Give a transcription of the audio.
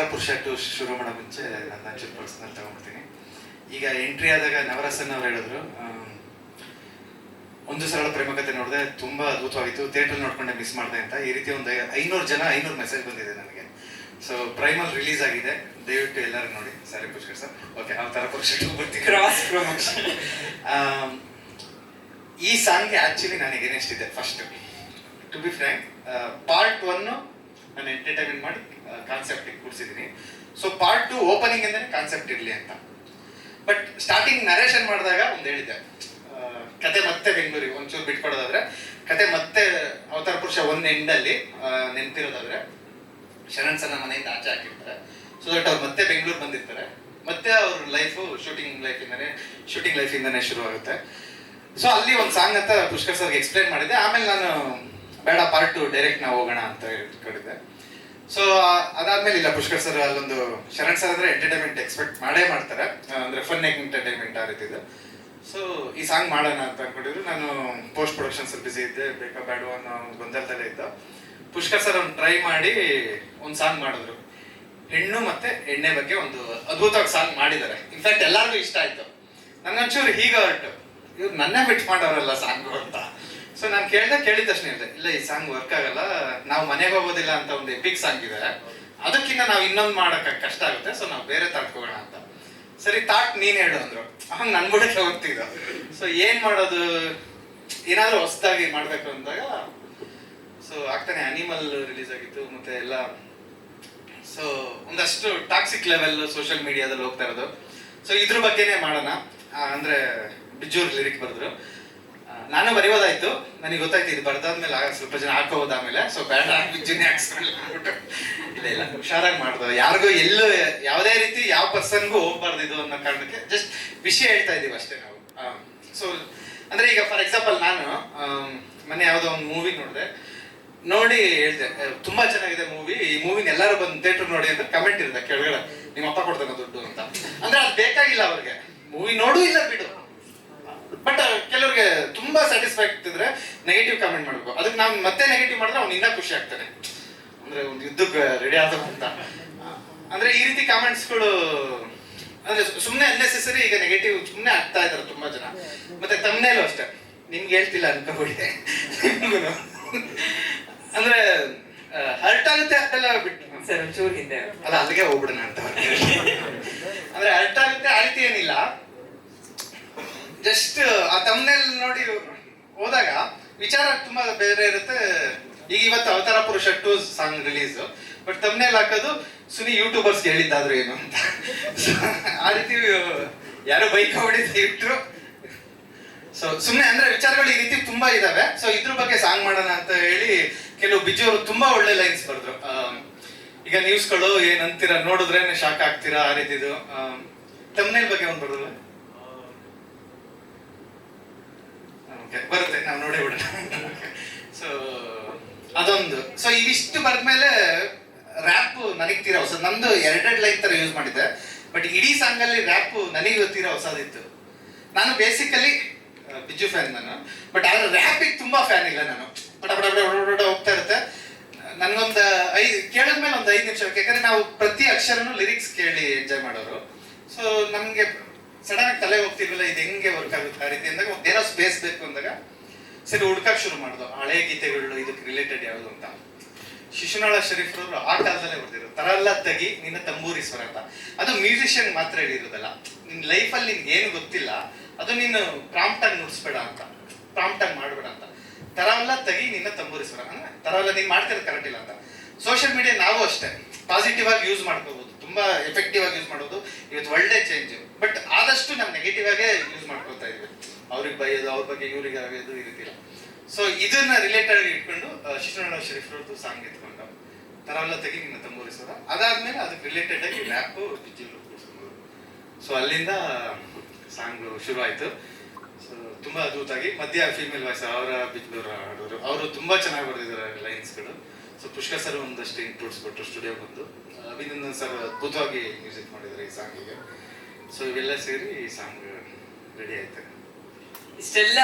ಅವತಾರ ಪುರುಷ ಟು ಶುರು ಮಾಡೋ ಮುಂಚೆ ನನ್ನ ಒಂಚೂರು ಪರ್ಸನಲ್ ತಗೊಂಡ್ಬಿಡ್ತೀನಿ. ಈಗ ಎಂಟ್ರಿ ಆದಾಗ ನವರಸನ್ ಅವ್ರು ಹೇಳಿದ್ರು ಒಂದು ಸರಳ ಪ್ರೇಮ ಕಥೆ ನೋಡಿದೆ ತುಂಬಾ ಅದ್ಭುತವಾಗಿತ್ತು ಥಿಯೇಟರ್ ನೋಡ್ಕೊಂಡೆ ಮಿಸ್ ಮಾಡಿದೆ ಅಂತ. ಈ ರೀತಿ ಒಂದು ಐನೂರು ಜನ ಐನೂರು ಮೆಸೇಜ್ ಬಂದಿದೆ ನನಗೆ. ಸೊ ಪ್ರೈಮಲ್ ರಿಲೀಸ್ ಆಗಿದೆ. ದಯವಿಟ್ಟು ಎಲ್ಲರೂ ನೋಡಿ. ಸಾರಿ ಪುಷ್ಕರ್ ಸರ್ ಓಕೆ ಅವತಾರ ಪುರುಷ ಟು ಬರ್ತೀನಿ ಕ್ರಾಸ್ ಪ್ರಮೋಷನ್ ಈ ಸಾಂಗ್ಗೆ ಆಕ್ಚುಲಿ ನನಗೆ ಏನಿಷ್ಟಿದೆ first to be frank part one ನಾನು ಎಂಟರ್ಟೈನ್ಮೆಂಟ್ ಮಾಡಿ ಕಾನ್ಸೆಪ್ಟ್ ಕೂಡಿಸಿದ್ದೀನಿ ಸೊ ಪಾರ್ಟ್ ಟು ಓಪನಿಂಗ್ ಅಂದ್ರೆ ಕಾನ್ಸೆಪ್ಟ್ ಇರಲಿ ಅಂತ. ಬಟ್ ಸ್ಟಾರ್ಟಿಂಗ್ ನರೇಷನ್ ಮಾಡಿದಾಗ ಒಂದು ಹೇಳಿದ್ದೆ. ಕತೆ ಮತ್ತೆ ಬೆಂಗಳೂರಿಗೆ, ಒಂಚೂರು ಬಿಟ್ಕೊಡೋದಾದ್ರೆ, ಕತೆ ಮತ್ತೆ ಅವತಾರ ಪುರುಷ ಒಂದ್ ಎಂಡಲ್ಲಿ ನೆನ್ಪಿರೋದಾದ್ರೆ ಶರಣ್ ಸಣ್ಣ ಮನೆಯಿಂದ ಆಚೆ ಹಾಕಿರ್ತಾರೆ. ಸೊ ದಟ್ ಅವ್ರು ಮತ್ತೆ ಬೆಂಗಳೂರು ಬಂದಿರ್ತಾರೆ. ಮತ್ತೆ ಅವ್ರ ಲೈಫು ಶೂಟಿಂಗ್ ಲೈಫಿಂದಾನೆ ಶೂಟಿಂಗ್ ಲೈಫಿಂದಾನೆ ಶುರು ಆಗುತ್ತೆ ಸೊ ಅಲ್ಲಿ ಒಂದು ಸಾಂಗ್ ಅಂತ ಪುಷ್ಕರ್ ಸರ್ಗೆ ಎಕ್ಸ್ಪ್ಲೈನ್ ಮಾಡಿದ್ದೆ. ಆಮೇಲೆ ನಾನು, ಬೇಡ ಪಾರ್ಟ್ ಟು ಡೈರೆಕ್ಟ್ ನಾವು ಹೋಗೋಣ ಅಂತ ಹೇಳ್ಕೊಂಡಿದ್ದೆ ಸೊ ಅದಾದ್ಮೇಲೆ ಇಲ್ಲ, ಪುಷ್ಕರ್ ಸರ್ ಅಲ್ಲೊಂದು ಶರಣ್ ಸರ್ ಅಂದ್ರೆ ಎಂಟರ್ಟೈನ್ಮೆಂಟ್ ಎಕ್ಸ್ಪೆಕ್ಟ್ ಮಾಡೇ ಮಾಡ್ತಾರೆ. ಅಂದ್ರೆ ಫನ್ ಎಂಟರ್ಟೈನ್ಮೆಂಟ್ ಆ ರೀತಿದು ಸೊ ಈ ಸಾಂಗ್ ಮಾಡೋಣ ಅಂತ ಅನ್ಕೊಂಡಿದ್ರು. ನಾನು ಪೋಸ್ಟ್ ಪ್ರೊಡಕ್ಷನ್ಸ್ ಬಿಸಿ ಇದ್ದೆ. ಬೇಕಾ ಬ್ಯಾಡು ಅನ್ನೋ ಒಂದು ಗೊಂದಲದಲ್ಲೇ ಇದ್ದ. ಪುಷ್ಕರ್ ಸರ್ ಒಂದು ಟ್ರೈ ಮಾಡಿ ಒಂದು ಸಾಂಗ್ ಮಾಡಿದ್ರು. ಹೆಣ್ಣು ಮತ್ತೆ ಎಣ್ಣೆ ಬಗ್ಗೆ ಒಂದು ಅದ್ಭುತವಾಗಿ ಸಾಂಗ್ ಮಾಡಿದ್ದಾರೆ. ಇನ್ಫ್ಯಾಕ್ಟ್ ಎಲ್ಲರಿಗೂ ಇಷ್ಟ ಆಯ್ತು. ನನ್ಗೊಂಚೂರು ಹೀಗೆ ಹೊರಟು ಇವ್ರು ನನ್ನೇ ಬಿಟ್ ಮಾಡೋರಲ್ಲ ಸಾಂಗು ಅಂತ. ಸೊ ನಾನು ಕೇಳ್ದೆ, ಕೇಳಿದ ತಕ್ಷಣ ಹೇಳಿದೆ, ಇಲ್ಲ, ಈ ಸಾಂಗ್ ವರ್ಕ್ ಆಗಲ್ಲ, ನಾವು ಮನೆಗೆ ಹೋಗೋದಿಲ್ಲ ಅಂತ ಒಂದು ಎಪಿಕ್ ಸಾಂಗ್ ಇದೆ. ಅದಕ್ಕಿಂತ ನಾವು ಇನ್ನೊಂದು ಮಾಡಕ್ ಕಷ್ಟ ಆಗುತ್ತೆ ಸೊ ನಾವು ಬೇರೆ ತಾಟ್ಕೋಣ ಅಂತ. ಸರಿ ತಾಟ್ ನೀನ್ ಹೇಳು, ಅಂದ್ರು. ಹಂಗ್ ನನ್ ಬುಡಕ್ಕೆ ಹೋಗ್ತಿದ್ದ. ಸೊ ಏನ್ ಮಾಡೋದು? ಏನಾದ್ರೂ ಹೊಸದಾಗಿ ಮಾಡ್ಬೇಕು ಅಂದಾಗ ಸೊ ಆಗ್ತಾನೆ ಅನಿಮಲ್ ರಿಲೀಸ್ ಆಗಿತ್ತು, ಮತ್ತೆ ಎಲ್ಲ. ಸೊ ಒಂದಷ್ಟು ಟಾಕ್ಸಿಕ್ ಲೆವೆಲ್ ಸೋಷಿಯಲ್ ಮೀಡಿಯಾದಲ್ಲಿ ಹೋಗ್ತಾ ಇರೋದು. ಸೊ ಇದ್ರ ಬಗ್ಗೆನೇ ಮಾಡೋಣ. ಅಂದ್ರೆ ಬಿಜೂರ್ ಲಿರಿಕ್ ಬರೆದ್ರು. ನಾನು ಬರೆಯೋದಾಯ್ತು ನನಗೆ ಗೊತ್ತಾಯ್ತು ಇದು ಬರ್ದಾದ್ಮೇಲೆ ಸ್ವಲ್ಪ ಜನ ಹಾಕೋಬೋದು ಆಮೇಲೆ. ಸೊ ಬೇಡ ಹಾಕ್ಸ್ಕೊಳ್ಳಿ ಅಂದ್ಬಿಟ್ಟು. ಇಲ್ಲ ಇಲ್ಲ. ಹುಷಾರಾಗಿ ಮಾಡ್ದು ಯಾರಿಗೂ ಎಲ್ಲೂ ಯಾವುದೇ ರೀತಿ ಯಾವ ಪರ್ಸನ್ಗೂ ಹೋಗ್ಬಾರ್ದು ಇದು ಅನ್ನೋ ಕಾರಣಕ್ಕೆ ಜಸ್ಟ್ ವಿಷಯ ಹೇಳ್ತಾ ಇದೀವಿ ಅಷ್ಟೇ ನಾವು. ಸೊ ಅಂದ್ರೆ ಈಗ ಫಾರ್ ಎಕ್ಸಾಂಪಲ್ ನಾನು ಆಮ್, ಮೊನ್ನೆ ಯಾವುದೋ ಒಂದು ಮೂವಿ ನೋಡಿದೆ. ನೋಡಿ ಹೇಳ್ದೆ "ಏ, ತುಂಬಾ ಚೆನ್ನಾಗಿದೆ ಮೂವಿ ಈ ಮೂವಿನ ಎಲ್ಲರೂ ಬಂದು ಥಿಯೇಟರ್ ನೋಡಿ ಅಂತ ಕಮೆಂಟ್ ಇರುತ್ತೆ ಕೆಳಗಡೆ. ನಿಮ್ಮ ಅಪ್ಪ ಕೊಡ್ತಾನೆ ದುಡ್ಡು ಅಂತ. ಅಂದ್ರೆ ಅದು ಬೇಕಾಗಿಲ್ಲ ಅವ್ರಿಗೆ. ಮೂವಿ ನೋಡು ಇಲ್ಲ ಬಿಡು. ಬಟ್ ಕೆಲವ್ರಿಗೆ ತುಂಬಾ ಸ್ಯಾಟಿಸ್ಫೈ ಆಗ್ತಿದ್ರೆ ನೆಗೆಟಿವ್ ಕಮೆಂಟ್ ಮಾಡ್ಬೇಕು. ಅದಕ್ಕೆ ನಾವು ಮತ್ತೆ ನೆಗೆಟಿವ್ ಮಾಡಿದ್ರೆ ಅವ್ನು ಇನ್ನೂ ಖುಷಿ ಆಗ್ತಾನೆ. ಅಂದ್ರೆ ಒಂದು ಯುದ್ಧಕ್ಕೆ ರೆಡಿ ಆದವು ಅಂತ. ಅಂದ್ರೆ ಈ ರೀತಿ ಕಾಮೆಂಟ್ಸ್ಗಳು ಅಂದ್ರೆ ಸುಮ್ಮನೆ ಅನ್ನೆಸೆಸರಿ ಈಗ ನೆಗೆಟಿವ್ ಸುಮ್ಮನೆ ಆಗ್ತಾ ಇದಾರೆ ತುಂಬಾ ಜನ. ಮತ್ತೆ ತಮ್ಮನೇಲೂ ಅಷ್ಟೇ. ನಿಮ್ಗೆ ಹೇಳ್ತಿಲ್ಲ ಅಂತ ನಿಮ್ಗೂನು. ಅಂದ್ರೆ ಹರ್ಟ್ ಆಗುತ್ತೆ ಅಂತೆಲ್ಲ ಬಿಟ್ಟು ಸರ್ ಒಂಚೂರು ಹಿಂದೆ. ಅಲ್ಲ ಅಲ್ಲಿಗೆ ಹೋಗ್ಬಿಡೋಣ ಅಂತ. ಅಂದ್ರೆ ಹರ್ಟ್ ಆಗುತ್ತೆ ಆ ರೀತಿ ಏನಿಲ್ಲ. ಜಸ್ಟ್ ಆ ತಮ್ಮನೇಲ್ ನೋಡಿ ಹೋದಾಗ ವಿಚಾರ ತುಂಬಾ ಬೇರೆ ಇರುತ್ತೆ. ಈಗ ಇವತ್ತು Avatara Purusha two song release but ತಮ್ಮನೇಲ್ ಹಾಕೋದು ಸುನಿ ಯೂಟ್ಯೂಬರ್ಸ್ ಹೇಳಿದ್ದಾದ್ರು ಏನು ಅಂತ. ಆ ರೀತಿ ಯಾರೋ ಬೈಕ್ ಹೊಡಿದ ಇಟ್ರು ಸೊ ಸುಮ್ಮನೆ ಅಂದ್ರೆ ವಿಚಾರಗಳು ಈ ರೀತಿ ತುಂಬಾ ಇದಾವೆ. ಸೊ ಇದ್ರ ಬಗ್ಗೆ ಸಾಂಗ್ ಮಾಡೋಣ ಅಂತ ಹೇಳಿ ಕೆಲವು ಬಿಜು ಅವರು ತುಂಬಾ ಒಳ್ಳೆ ಲೈನ್ಸ್ ಬರೆದ್ರು. ಆಮ್, ಈಗ ನ್ಯೂಸ್ಗಳು ಏನ್ ಅಂತೀರಾ ನೋಡಿದ್ರೆ ಶಾಕ್ ಆಗ್ತೀರಾ ಆ ರೀತಿದು. ತಮ್ಮನೇಲ್ ಬಗ್ಗೆ ಒಂದು ಬರೋದು ಬರುತ್ತೆ, ನಾವು ನೋಡೇ ಬಿಡೋಣ. ಸೊ ಅದೊಂದು. ಸೊ ಇವಿಷ್ಟು ಬರ್ದ್ಮೇಲೆ ರ್ಯಾಪ್ ನನಗೆ ತೀರಾ ಹೊಸ ನಂದು ಎರಡೆರಡು ಲೈನ್ ತರ ಯೂಸ್ ಮಾಡಿದ್ದೆ. ಬಟ್ ಇಡೀ ಸಾಂಗ್ ಅಲ್ಲಿ ರ್ಯಾಪ್ ನನಗೆ ತೀರಾ ಹೊಸದಿತ್ತು. ನಾನು ಬೇಸಿಕಲಿ ಬಿಜು ಫ್ಯಾನ್ ನಾನು. ಬಟ್ ಆದ್ರೆ ರ್ಯಾಪಿಗೆ ತುಂಬಾ ಫ್ಯಾನ್ ಇಲ್ಲ ನಾನು. ಪಟ ಪಟ ಬಡ ಹೋಗ್ತಾ ಇರುತ್ತೆ. ನನ್ಗೊಂದು ಐದು, ಕೇಳಿದ್ಮೇಲೆ ಒಂದು ಐದು ನಿಮಿಷ ಯಾಕಂದ್ರೆ ನಾವು ಪ್ರತಿ ಅಕ್ಷರನು ಲಿರಿಕ್ಸ್ ಕೇಳಿ ಎಂಜಾಯ್ ಮಾಡೋರು. ಸೊ ನಮ್ಗೆ ಸಡನ್ ಆಗಿ ತಲೆ ಹೋಗ್ತಿರ್ಲಿಲ್ಲ, ಇದು ಹೆಂಗೆ ವರ್ಕ್ ಆಗುತ್ತೆ ಆ ರೀತಿ ಅಂದಾಗ ಏನೋ ಸ್ಪೇಸ್ ಬೇಕು ಅಂದಾಗ ಸರಿ ಹುಡ್ಕಕ್ ಶುರು ಮಾಡ್ದು. ಹಳೆ ಗೀತೆಗಳು ಇದಕ್ಕೆ ರಿಲೇಟೆಡ್ ಯಾವುದು ಅಂತ. ಶಿಶುನಾಳ ಶರೀಫ್ ಅವರು ಆ ಕಾಲದಲ್ಲೇ ಬರ್ದಿರೋ ತರಲ್ಲ ತಗಿ ನಿನ್ನ ತಂಬೂರಿ ಸ್ವರ ಅಂತ. ಅದು ಮ್ಯೂಸಿಷಿಯನ್ ಮಾತ್ರ ಹೇಳಿರೋದಲ್ಲ. ನಿನ್ ಲೈಫಲ್ಲಿ ನಿನ್ಗೆ ಏನು ಗೊತ್ತಿಲ್ಲ, ಅದು ನೀನು ಪ್ರಾಂಪ್ಟಾಗಿ ನುಡಿಸ್ಬೇಡ ಅಂತ. ಪ್ರಾಂಪ್ಟ್ ಆಗಿ ಮಾಡ್ಬೇಡ ಅಂತ. ತರಲ್ಲ ತಗಿ ನಿನ್ನ ತಂಬೂರಿ ಸ್ವರ. ಅಂದ್ರೆ ತರಲ್ಲ ನೀನು ಮಾಡ್ತಿರೋದು ಕರೆಕ್ಟ್ ಇಲ್ಲ ಅಂತ. ಸೋಷಿಯಲ್ ಮೀಡಿಯಾ ನಾವು ಅಷ್ಟೇ. ಪಾಸಿಟಿವ್ ಆಗಿ ಯೂಸ್ ಮಾಡ್ಕೋಬಹುದು ತುಂಬಾ ಎಫೆಕ್ಟಿವ್ ಆಗಿ ಯೂಸ್ ಮಾಡೋದು. ಇವತ್ತು ಒಳ್ಳೆ ಚೇಂಜ್ ಬಟ್ ಆದಷ್ಟು ನಾವು ನೆಗೆಟಿವ್ ಆಗೇ ಯೂಸ್ ಮಾಡ್ಕೊತಾ ಇದ್ವಿ. ಅವ್ರಿಗೆ ಬೈಯೋದು, ಅವ್ರ ಬಗ್ಗೆ ಇವ್ರಿಗೆ ಆಗೋದು ಈ ರೀತಿ ಸೊ ಇದನ್ನ ರಿಲೇಟೆಡ್ ಇಟ್ಕೊಂಡು ಶಿಶುನಾಳ ಶರೀಫ್ ಅವ್ರದ್ದು ಸಾಂಗ್ ಎತ್ಕೊಂಡು ತರವೆಲ್ಲ ತೆಗಿ, ನಿನ್ನ ತಂಬೂರಿಸೋದ ಅದಾದ್ಮೇಲೆ ಅದಕ್ಕೆ ರಿಲೇಟೆಡ್ ಆಗಿ ರ್ಯಾಪ್ ಡಿಜಿಲ್ ಸೊ ಅಲ್ಲಿಂದ ಸಾಂಗ್ ಶುರು ಆಯ್ತು ಸೊ ತುಂಬಾ ಅದ್ಭುತವಾಗಿ, ಮಧ್ಯ ಫೀಮೇಲ್ ವಾಯ್ಸ್ ಅವರ ಬಿಜ್ಲೂರ ಹಾಡೋರು ಅವರು ತುಂಬಾ ಚೆನ್ನಾಗಿ ಬರೆದಿದ್ದಾರೆ ಲೈನ್ಸ್ಗಳು. ಸೊ ಪುಷ್ಕರ್ ಸರ್ ಒಂದಷ್ಟು ಇನ್ಪುಟ್ಸ್ ಕೊಟ್ಟರು ಸ್ಟುಡಿಯೋ ಬಂದು. ಅಭಿನಂದನ್ ಸರ್ ಅದ್ಭುತವಾಗಿ ಮ್ಯೂಸಿಕ್ ಮಾಡಿದ್ದಾರೆ ಈ ಸಾಂಗಿಗೆ ಸೊ ಇವೆಲ್ಲ ಸೇರಿ ಈ ಸಾಂಗ್ ರೆಡಿ ಆಯ್ತು. ಇಷ್ಟೆಲ್ಲ